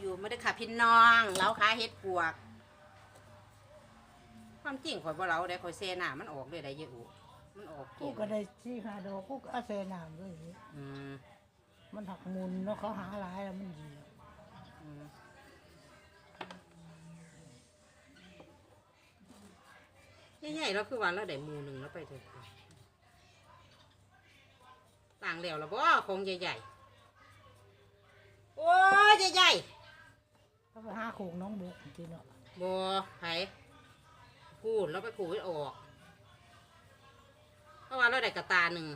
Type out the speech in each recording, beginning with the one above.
อยู่ไม่ได้ค่ะพี่น้องเล้าขาเฮ็ดปวก ความจริงข่อยบ่เล้าได้ข่อยเซหน้ามันออกเลยได้เยอะอูมันออกกูเก่งก็ได้ที่หาดอกกูก็เอาใส่น้ำด้วยสิอืมมันหักมุนเนาะเขาหาหลายแล้วมันดีอืมใหญ่ๆแล้วคือวันละได้หมูหนึ่งแล้วไปเถอะต่างแล้วแล้วบ่คงใหญ่ๆโอ้ยใหญ่ๆ เขาไปหาโขงน้องบุกจริงเนาะบอไผพูดแล้วไปขูดออกเพราะว่าเราได้กระตาหนึ่ง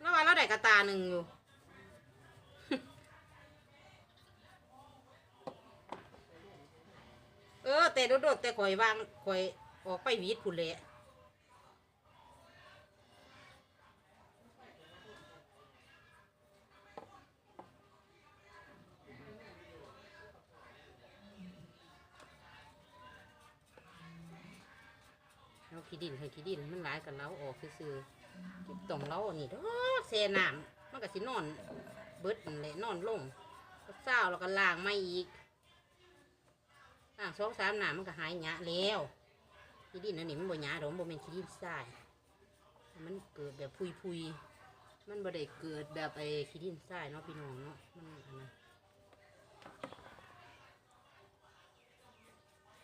แล้วว่าเราได้กระตาหนึ่งอยู่ เออแต่โดดๆแต่ข่อยวางข่อยออกไปหวีดผุนเลย ขี้ดินให้ขี้ดินมันหลายกันเราออกซื่อๆต่อมเราอันนี้เด้อเซน้ำมันก็สินอนเบิดนั่นแหละนอนลงก็เศร้าแล้วก็ล้างไม่อีกล้างสองสามหนามันก็หายหยะแล้วขี้ดินอันนี้มันบ่หยะดอกมันบ่เป็นขี้ดินทรายมันเกิดแบบพุยๆมันบ่ได้เกิดแบบไอ้ขี้ดินทรายเนาะพี่น้องเนาะมันอันนั้น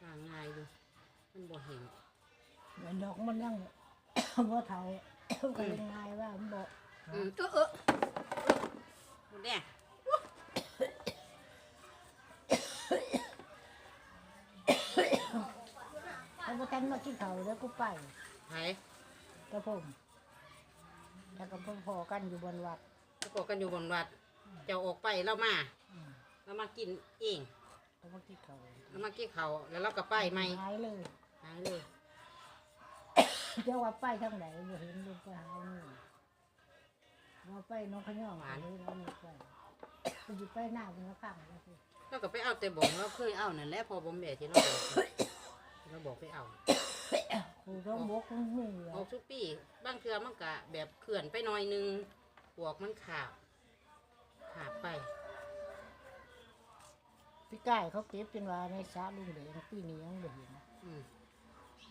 ล้างง่ายอยู่มันบ่แห้ง เหมือนดอกมันยังบ่เท่าก็เลยง่ายว่ามันบ่อืมเออเออหมดแดงเอาบ่ทันมากินข้าวแล้วกูไปไผกระผมแล้วก็พอๆกันอยู่บนวัดแล้วก็กันอยู่บนวัด เจ้าออกไปแล้วมาอืมแล้วมากินเองแล้วมากินข้าวแล้วมากินเขาวแล้วเราก็ไปไหมหายเลยหายเลย เจ้าว่าไปทางไหนบ่เห็นลูกไปหาหนี่ว่าไปน้องขย่องไปเลยเราไม่ไปไปอยู่ไปหน้าเป็นข้างแล้วสิเราก็ไปเอาแต่บอกเราเคยเอานั่นแหละพอบ่มแม่ที่เราบอกเราบอกไปเอาครูต้องบกมันมือออกทุกปีบางเทือมันกะแบบเขื่อนไปหน่อยหนึงปวกมันขาบขาบไป พี่ไก่เขาเก็บเป็นว่าในสาลุงเหลงปีนี้ยังบ่เห็นอืม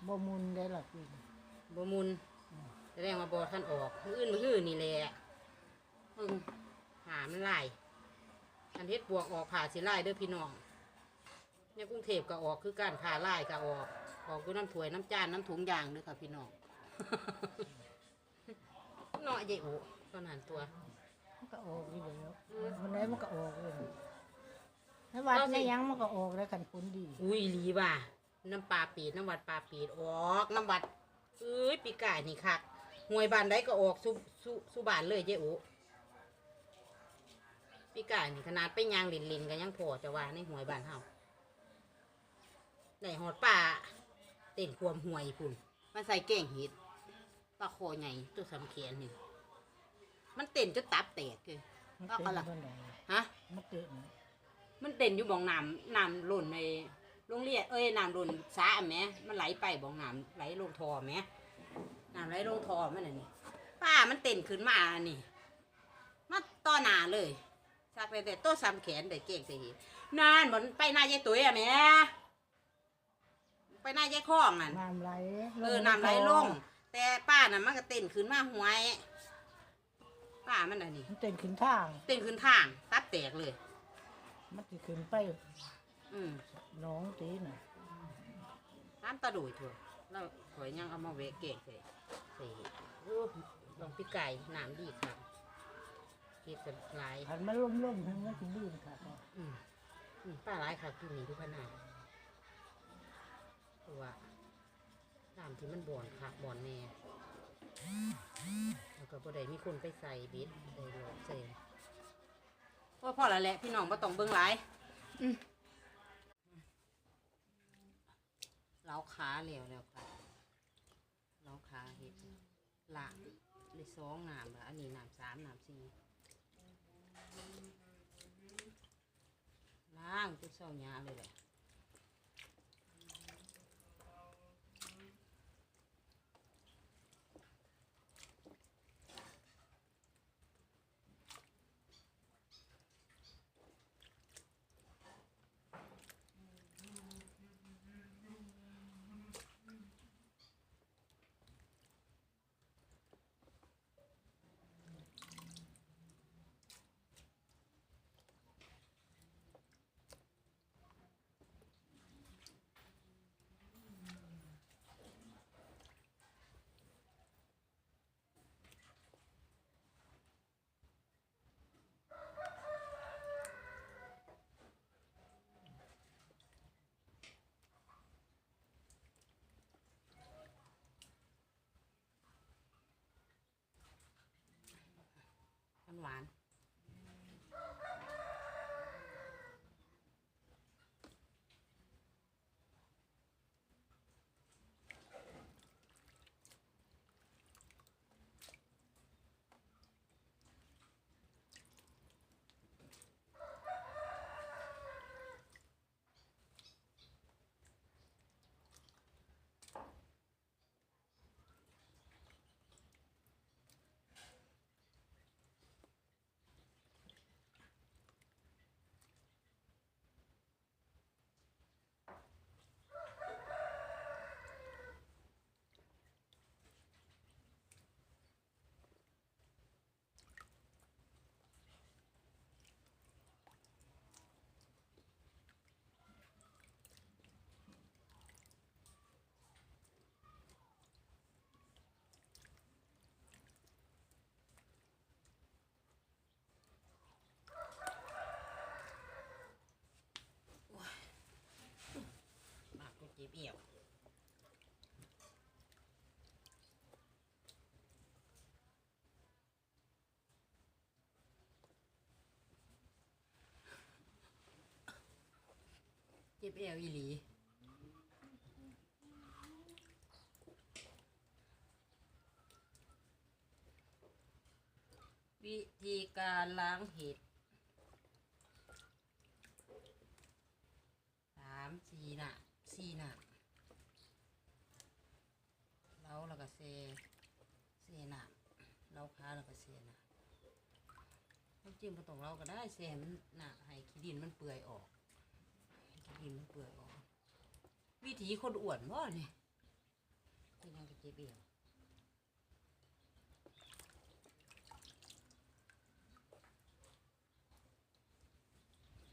บ่มุนได้หรอกปีนี้ บมุนแสดงว่าบอท่านออกมืออื่นมืออื่นนี่แหละมึงหามันไล่อันเฮ็ดปวกออกผ่าสิไล่เด้อพี่น้องในกรุงเทพก็ออกคือการผ่าไล่ก็ออก ออกด้วยน้ำถ้วยน้ำจานน้ำถุงยางเด้อค่ะพี่น้องเนาะใหญ่โอ้ตอนนั้นตัวมันก็ออกอยู่แล้วมันไหนมันก็ออกเลยในวัดในยังมันก็ออกแล้วกันผลดี อุ้ยหลีว่ะน้ำปลาปีดน้ำวัดปลาปีดออกน้ำวัด เอ้ยปีกายนี่คักหวยบานใดก็ออกสุสุสุบานเลยเจ๊โอปีกายนี่ขนาดไปยางลินลินๆก็ยังพอจะว่าในหวยบานเฮาในหอดป่าเต้นความหวยพุ่นมาใส่แกงเห็ดปลาคอใหญ่ตัวสำเขียนนี่มันเต้นจนตับแตกเลยมันเอาเต้เอานล่ะบนไหนฮะมันเต้นมันเต้นอยู่บ่องน้ำน้ำหล่นใน โรงเรียนเอ้ยน้ำหล่นสาแหมมันไหลไปบ่องน้ำไหลลงท่อแหมน้ำไหลลงท่อมันน่ะนี่ป้ามันเต้นขึ้นมานี่มาต่อหน้าเลยสักแต่แต่โตัวซ้ำแขนได้เก่งสินานบนไปหน้ายายตุ้ยอะแหม่ไปหน้ายายคล้องนั่นน้ำไหลเออน้ำไหลลง แต่ป้าน่ะมันก็เต้นขึ้นมาหวยป้ามันน่ะนี่มันเต้นขึ้นทาง เต้นขึ้นทางตับแตกเลย มันสิขึ้นไป อืมหน้องตีน่ะน้ำตาดุยเถอะเราขอยยังเอามาเวะเก่งใส่ใส่โอ้ลองปีไก่น้ำดีครับเห็ดกับหลายหันมาล่มๆทั้งมันสิลื่นค่ะอืมอืมป้าหลายค่ะกินหนีทุกขนาดเพราะว่าน้ำที่มันบ่อนค่ะบ่อนแน่แล้วก็บ่ได้มีคนไปใส่บิดใส่หลอกใส่ว่าพอแล้วแหละพี่น้องบ่ต้องเบิ่งหลายอืมเล้าขาแล้วแล้วค่ะเราขาเห็ดล่างเลยสองน้ำละอันนี้น้ำสามน้ำสี่ล้างจะเศร้าหยาเลยแหละ หวาน เจ็บเอวอีหลีวิธีการล้างเห็ดสามสี่หนักสี่หนักแล้วก็เซเซหนักเราค้าเราก็เซหนักน้ำจิ้มผสมเราก็ได้เซมันหนักให้ขี้ดินมันเปื่อยออก กินมันเปื่อยออกวิธีคนอ้วนว่เนี่ยเป็นยังกะเจ็บเอว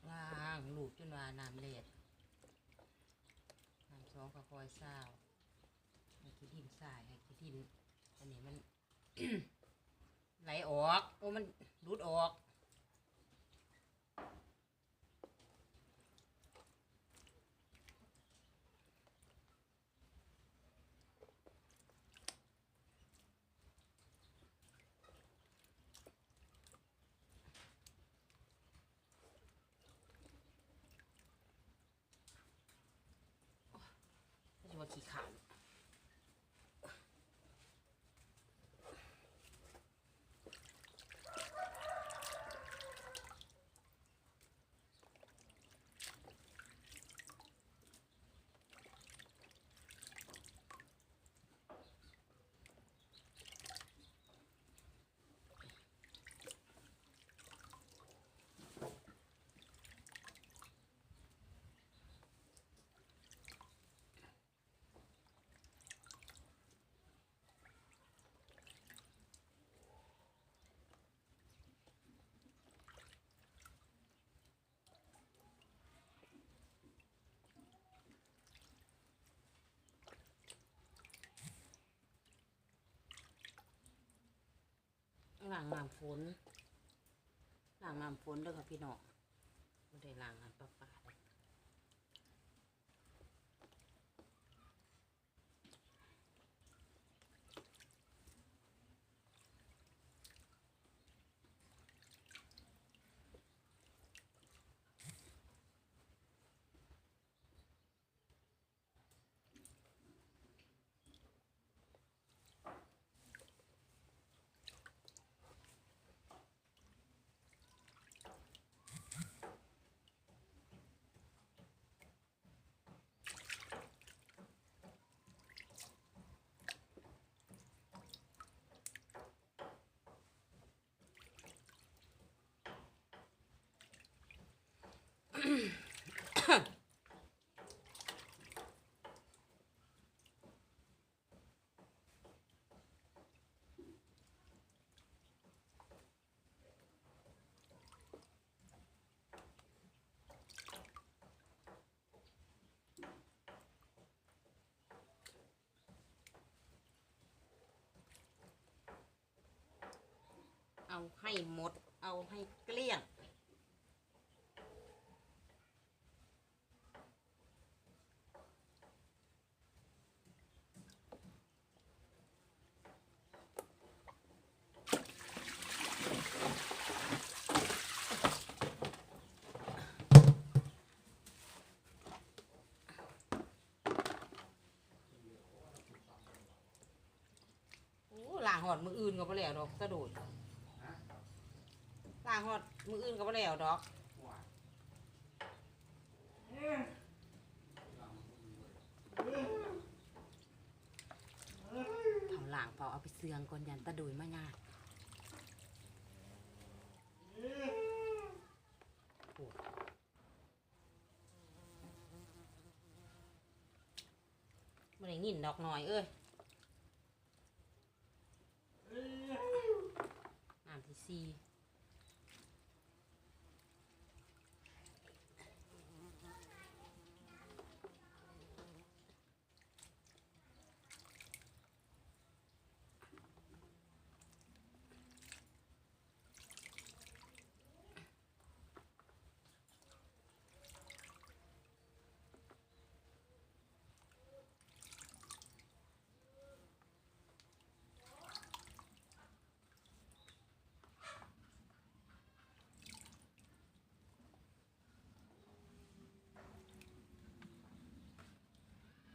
ล้างลูกจนว่าน้ำเล็ดน้ำสองก็คอยเศร้าให้ขี้ดินสายให้ขี้ดินอันนี้มัน ไหลออกโอ้มันรูดออก ขี้ขาน ล้างน้ำฝนล้างน้ำฝนเด้อค่ะพี่น้องไม่ได้ล้างน้ำประปา เอาให้หมด เอาให้เกลี้ยง เหอดมืออื่นก็บ่แล้วดอกสะดุดล่างฮอดมืออื่นก็บ่แล้วดอกเผาล่างเผาเอาไปเสืองก่อนยันตะดุยมายากโอ้บ่ได้ยินดอกหน่อยเอ้ย น้ำที่สี่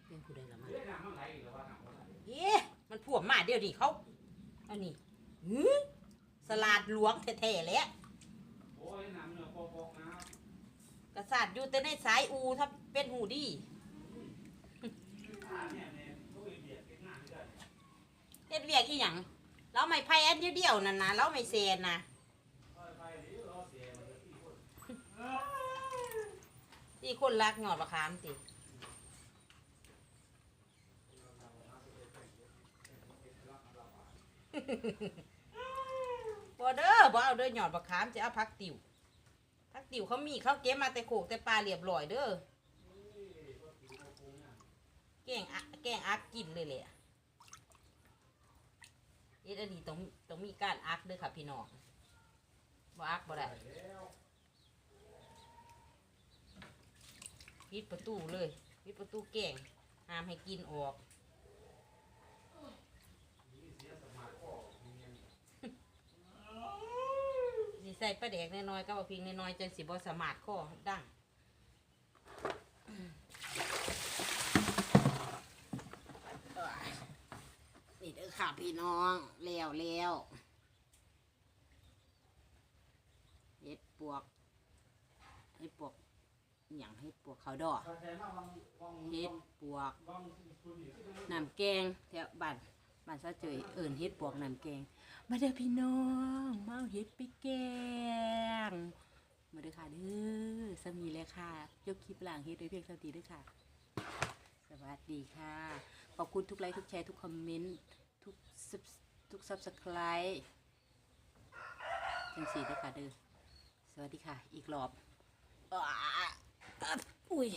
เป็น ผู้ใดละมันเอ๊ะมันพวกมาเดี๋ยวดิเขาอันนี้หือสลัดหลวงแท้ๆแหล้วโอ้ยน้ำเนื้อปอกนะกษัตริย์อยู่แต่ในสายอูถ้าเป็นหูดีเล็ดเฮ็ดเวียกอีหยังเราไม่ไพ่อันเดียวๆนั่นนะเราไม่เซนนะที่คนรักหยอดประคามสิ บ่เด้อบ่เอาเด้อหยอดบักขามจะเอาพักติวพักติวเขามีเขาเก็บมาแต่โขกแต่ปลาเรียบร้อยเด้อแกงอะแกงอักกินเลยแหละเอ็ดอันนี้ต้องต้องมีการอักเด้อค่ะพี่น้องบ่อักบ่ได้ปิดประตูเลยปิดประตูแกงห้ามให้กินออก สิใส่ปลาแดกน้อยๆก็เอาพิงน้อยๆจังสิบ่สามารถข้อดังนี่เด้อค่ะพี่น้องแล้วแล้วเฮ็ดปวกเฮ็ดปวกอหย่างเฮ็ดปวกเขาวดอกถ้าแท้มาวังวังเฮ็ดปวกวังคุณนี่ที่มันน้ำแกงแถวบ้าน บ้านซะเจยเอิ่นเฮ็ดปวกน้ำแกง มาเด้อพี่น้องมาเอาฮ็ดไปแกง มาเด้อค่ะเด้อสมีเลยค่ะ ยกคลิปหลังเฮ็ดโดยเพียงเท่านี้เด้อค่ะ สวัสดีค่ะ ขอบคุณทุกไลค์ทุกแชร์ทุกคอมเมนต์ทุก Sub- ทุกซับสไคร b e จังสีเด้อค่ะเด้อสวัสดีค่ะ อีกรอบอ้าอุ้ย